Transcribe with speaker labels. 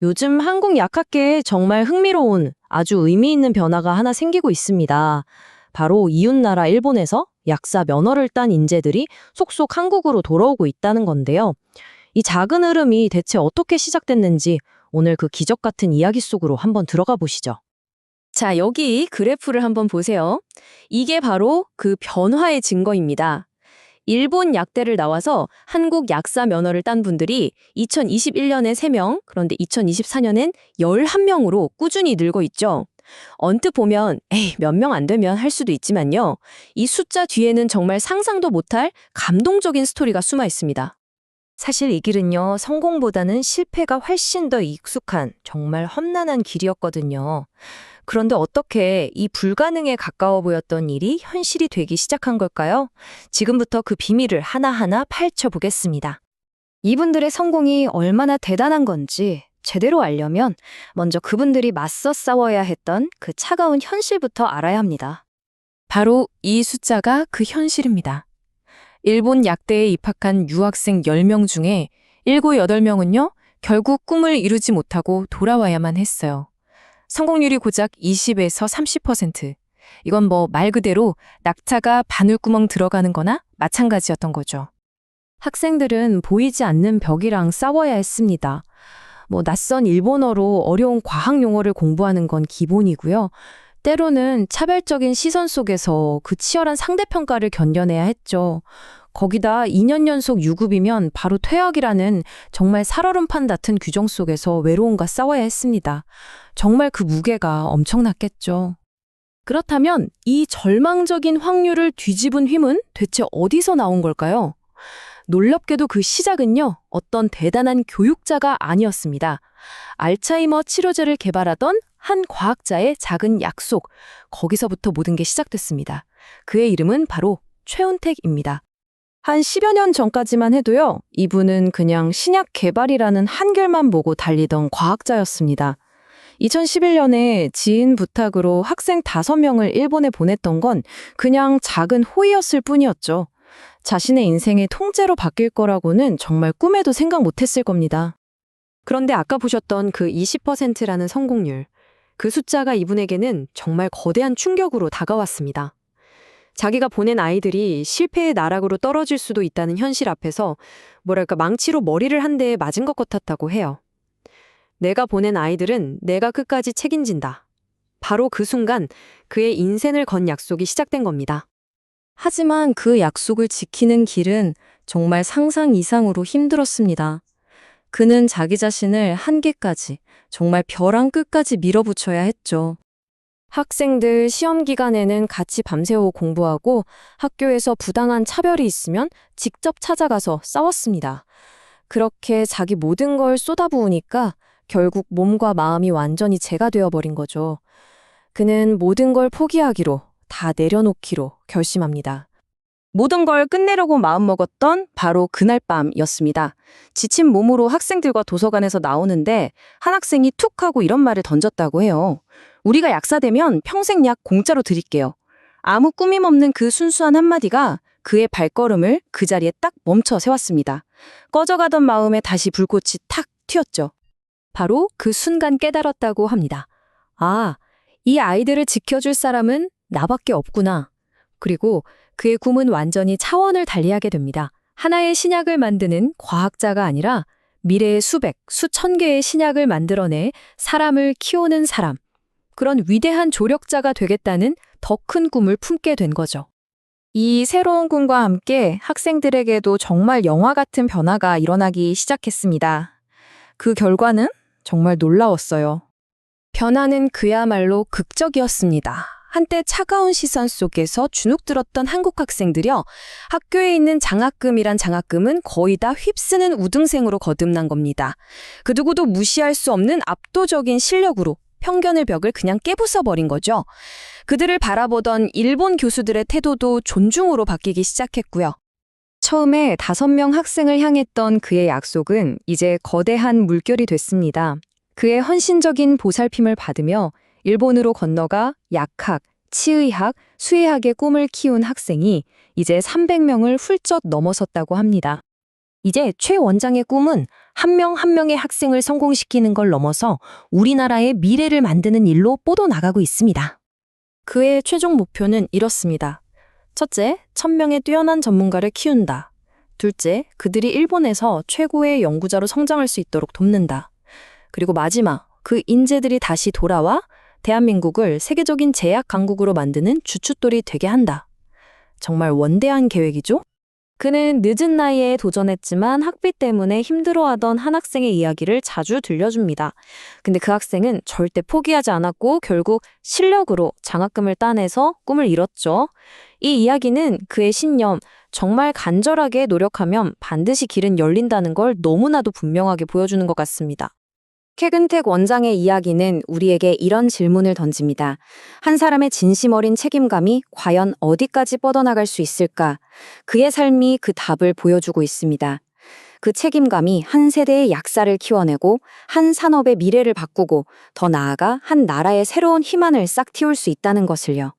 Speaker 1: 요즘 한국 약학계에 정말 흥미로운 아주 의미 있는 변화가 하나 생기고 있습니다. 바로 이웃나라 일본에서 약사 면허를 딴 인재들이 속속 한국으로 돌아오고 있다는 건데요. 이 작은 흐름이 대체 어떻게 시작됐는지 오늘 그 기적 같은 이야기 속으로 한번 들어가 보시죠. 자, 여기 그래프를 한번 보세요. 이게 바로 그 변화의 증거입니다. 일본 약대를 나와서 한국 약사 면허를 딴 분들이 2021년에 3명, 그런데 2024년엔 11명으로 꾸준히 늘고 있죠. 언뜻 보면 에이 몇 명 안 되면 할 수도 있지만요. 이 숫자 뒤에는 정말 상상도 못할 감동적인 스토리가 숨어 있습니다. 사실 이 길은요, 성공보다는 실패가 훨씬 더 익숙한 정말 험난한 길이었거든요. 그런데 어떻게 이 불가능에 가까워 보였던 일이 현실이 되기 시작한 걸까요? 지금부터 그 비밀을 하나하나 파헤쳐 보겠습니다. 이분들의 성공이 얼마나 대단한 건지 제대로 알려면 먼저 그분들이 맞서 싸워야 했던 그 차가운 현실부터 알아야 합니다. 바로 이 숫자가 그 현실입니다. 일본 약대에 입학한 유학생 10명 중에 7, 8명은요, 결국 꿈을 이루지 못하고 돌아와야만 했어요. 성공률이 고작 20에서 30%. 이건 뭐 말 그대로 낙차가 바늘구멍 들어가는 거나 마찬가지였던 거죠. 학생들은 보이지 않는 벽이랑 싸워야 했습니다. 뭐 낯선 일본어로 어려운 과학 용어를 공부하는 건 기본이고요. 때로는 차별적인 시선 속에서 그 치열한 상대평가를 견뎌내야 했죠. 거기다 2년 연속 유급이면 바로 퇴학이라는 정말 살얼음판 같은 규정 속에서 외로움과 싸워야 했습니다. 정말 그 무게가 엄청났겠죠. 그렇다면 이 절망적인 확률을 뒤집은 힘은 대체 어디서 나온 걸까요? 놀랍게도 그 시작은요, 어떤 대단한 교육자가 아니었습니다. 알츠하이머 치료제를 개발하던 한 과학자의 작은 약속, 거기서부터 모든 게 시작됐습니다. 그의 이름은 바로 최운택입니다. 한 10여 년 전까지만 해도요, 이분은 그냥 신약 개발이라는 한결만 보고 달리던 과학자였습니다. 2011년에 지인 부탁으로 학생 5명을 일본에 보냈던 건 그냥 작은 호의였을 뿐이었죠. 자신의 인생의 통째로 바뀔 거라고는 정말 꿈에도 생각 못 했을 겁니다. 그런데 아까 보셨던 그 20%라는 성공률, 그 숫자가 이분에게는 정말 거대한 충격으로 다가왔습니다. 자기가 보낸 아이들이 실패의 나락으로 떨어질 수도 있다는 현실 앞에서 뭐랄까 망치로 머리를 한 대에 맞은 것 같았다고 해요. 내가 보낸 아이들은 내가 끝까지 책임진다. 바로 그 순간 그의 인생을 건 약속이 시작된 겁니다. 하지만 그 약속을 지키는 길은 정말 상상 이상으로 힘들었습니다. 그는 자기 자신을 한계까지, 정말 벼랑 끝까지 밀어붙여야 했죠. 학생들 시험 기간에는 같이 밤새워 공부하고 학교에서 부당한 차별이 있으면 직접 찾아가서 싸웠습니다. 그렇게 자기 모든 걸 쏟아부으니까 결국 몸과 마음이 완전히 제가 되어버린 거죠. 그는 모든 걸 포기하기로, 다 내려놓기로 결심합니다. 모든 걸 끝내려고 마음먹었던 바로 그날 밤이었습니다. 지친 몸으로 학생들과 도서관에서 나오는데 한 학생이 툭 하고 이런 말을 던졌다고 해요. 우리가 약사되면 평생 약 공짜로 드릴게요. 아무 꾸밈 없는 그 순수한 한마디가 그의 발걸음을 그 자리에 딱 멈춰 세웠습니다. 꺼져가던 마음에 다시 불꽃이 탁 튀었죠. 바로 그 순간 깨달았다고 합니다. 아, 이 아이들을 지켜줄 사람은 나밖에 없구나. 그리고 그의 꿈은 완전히 차원을 달리하게 됩니다. 하나의 신약을 만드는 과학자가 아니라 미래의 수백, 수천 개의 신약을 만들어내 사람을 키우는 사람. 그런 위대한 조력자가 되겠다는 더 큰 꿈을 품게 된 거죠. 이 새로운 꿈과 함께 학생들에게도 정말 영화 같은 변화가 일어나기 시작했습니다. 그 결과는 정말 놀라웠어요. 변화는 그야말로 극적이었습니다. 한때 차가운 시선 속에서 주눅 들었던 한국 학생들이요. 학교에 있는 장학금이란 장학금은 거의 다 휩쓰는 우등생으로 거듭난 겁니다. 그 누구도 무시할 수 없는 압도적인 실력으로 편견의 벽을 그냥 깨부숴 버린 거죠. 그들을 바라보던 일본 교수들의 태도도 존중으로 바뀌기 시작했고요. 처음에 다섯 명 학생을 향했던 그의 약속은 이제 거대한 물결이 됐습니다. 그의 헌신적인 보살핌을 받으며 일본으로 건너가 약학, 치의학, 수의학의 꿈을 키운 학생이 이제 300명을 훌쩍 넘어섰다고 합니다. 이제 최 원장의 꿈은 한 명한 명의 학생을 성공시키는 걸 넘어서 우리나라의 미래를 만드는 일로 뻗어 나가고 있습니다. 그의 최종 목표는 이렇습니다. 첫째, 천명의 뛰어난 전문가를 키운다. 둘째, 그들이 일본에서 최고의 연구자로 성장할 수 있도록 돕는다. 그리고 마지막, 그 인재들이 다시 돌아와 대한민국을 세계적인 제약 강국으로 만드는 주춧돌이 되게 한다. 정말 원대한 계획이죠? 그는 늦은 나이에 도전했지만 학비 때문에 힘들어하던 한 학생의 이야기를 자주 들려줍니다. 근데 그 학생은 절대 포기하지 않았고 결국 실력으로 장학금을 따내서 꿈을 이뤘죠. 이 이야기는 그의 신념, 정말 간절하게 노력하면 반드시 길은 열린다는 걸 너무나도 분명하게 보여주는 것 같습니다. 캐근택 원장의 이야기는 우리에게 이런 질문을 던집니다. 한 사람의 진심 어린 책임감이 과연 어디까지 뻗어나갈 수 있을까? 그의 삶이 그 답을 보여주고 있습니다. 그 책임감이 한 세대의 약사를 키워내고 한 산업의 미래를 바꾸고 더 나아가 한 나라의 새로운 희망을 싹 틔울 수 있다는 것을요.